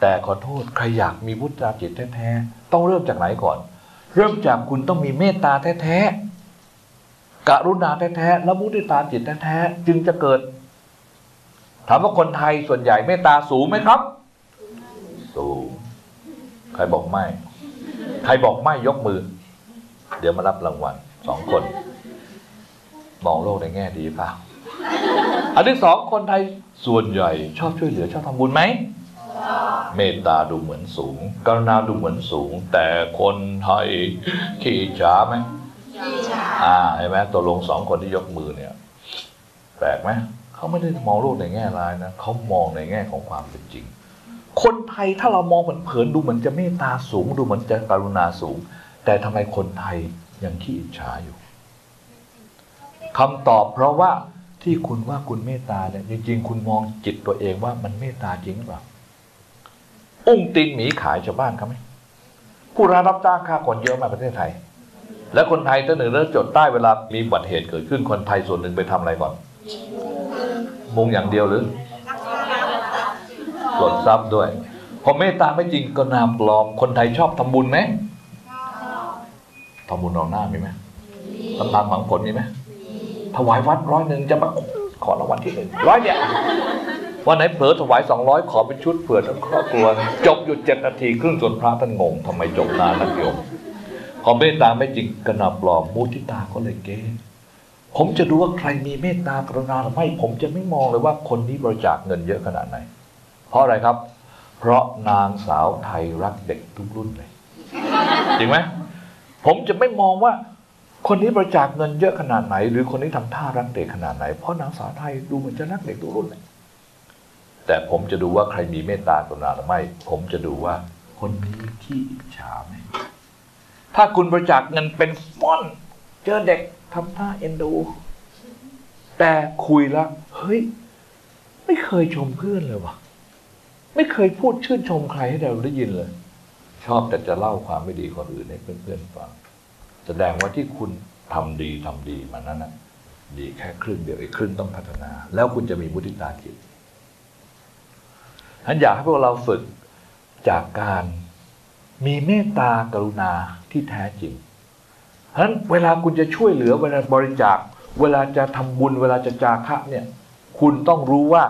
แต่ขอโทษใครอยากมีพุทธาจิตแท้ๆต้องเริ่มจากไหนก่อน เริ่มจากคุณต้องมีเมตตาแท้ๆกรุณาแท้ๆและมุทิตาจิตแท้ๆจึงจะเกิดถามว่าคนไทยส่วนใหญ่เมตตาสูงไหมครับ สูง ใครบอกไม่ ใครบอกไม่ยกมือ เดี๋ยวมารับรางวัลสองคน มองโลกในแง่ดีเปล่าอันที่สองคนไทยส่วนใหญ่ชอบช่วยเหลือชอบทำบุญไหม เมตตาดูเหมือนสูง กรุณาดูเหมือนสูง แต่คนไทยขี้อิจฉาไหมอ่าเห็นไหมตัวลงสองคนที่ยกมือเนี่ย แปลกไหมเขาไม่ได้มองโลกในแง่ร้ายนะเขามองในแง่ของความเป็นจริง คนไทยถ้าเรามองเผินๆดูเหมือนจะเมตตาสูง ดูเหมือนจะกรุณาสูง แต่ทำไมคนไทยยังขี้อิจฉาอยู่คำตอบเพราะว่าที่คุณว่าคุณเมตตาเนี่ยจริงๆ คุณมองจิตตัวเองว่ามันเมตตาจริงหรือเปล่า อุ้งตีนหมีขายชาวบ้านเขาไหมผู้ร้ายรับจ้างฆ่าคนเยอะมากประเทศไทย และคนไทยตัวหนึ่งเริ่มจดใต้เวลามีบัติเหตุเกิดขึ้นคนไทยส่วนหนึ่งไปทำอะไรก่อน มุงอย่างเดียวหรือตรวจทรัพย์ด้วย พอเมตตาไม่จริงก็นามปลอม คนไทยชอบทำบุญไหมทำบุญนองหน้ามีไหมทำตามหวังผลมีไหมถวายวัดร้อยหนึ่งจะมาขอรางวัลที่หนึ่งร้อยเดีย วันไหนเผลอถวายสองร้อยขอเป็นชุดเผื่อทั้งครอบครัว จบอยู่เจ็ดนาทีครึ่งจนพระท่านงงทำไมจบนานนักโยมพอเมตตาไม่จริงกระนาปลอมมุทิตาก็เลยเก้ผมจะดูว่าใครมีเมตตากรุณาหรือไม่ ผมจะไม่มองเลยว่าคนนี้บริจาคเงินเยอะขนาดไหน เพราะอะไรครับ เพราะนางสาวไทยรักเด็กทุกรุ่นเลย จริงไหมผมจะไม่มองว่า คนนี้บริจาคเงินเยอะขนาดไหน หรือคนนี้ทำท่ารักเด็กขนาดไหน เพราะนางสาวไทยดูเหมือนจะรักเด็กทุกรุ่นเลย แต่ผมจะดูว่าใครมีเมตตากรุณาหรือไม่ ผมจะดูว่า คนนี้ขี้อิจฉาไหมถ้าคุณบริจาคเงินเป็นฟ่อน เจอเด็กทำท่าเอ็นดู แต่คุยแล้วเฮ้ย ไม่เคยชมเพื่อนเลยวะไม่เคยพูดชื่นชมใครให้เราได้ยินเลย ชอบแต่จะเล่าความไม่ดีคนอื่นให้เพื่อนๆฟัง แสดงว่าที่คุณทำดีทำดีมานั้นนะดีแค่ครึ่งเดียวอีกครึ่งต้องพัฒนา แล้วคุณจะมีมุทิตาจิต ฉันอยากให้พวกเราฝึกจากการมีเมตตากรุณาที่แท้จริงฉะนั้นเวลาคุณจะช่วยเหลือเวลาบริจาค เวลาจะทำบุญเวลาจะจาคะเนี่ย คุณต้องรู้ว่า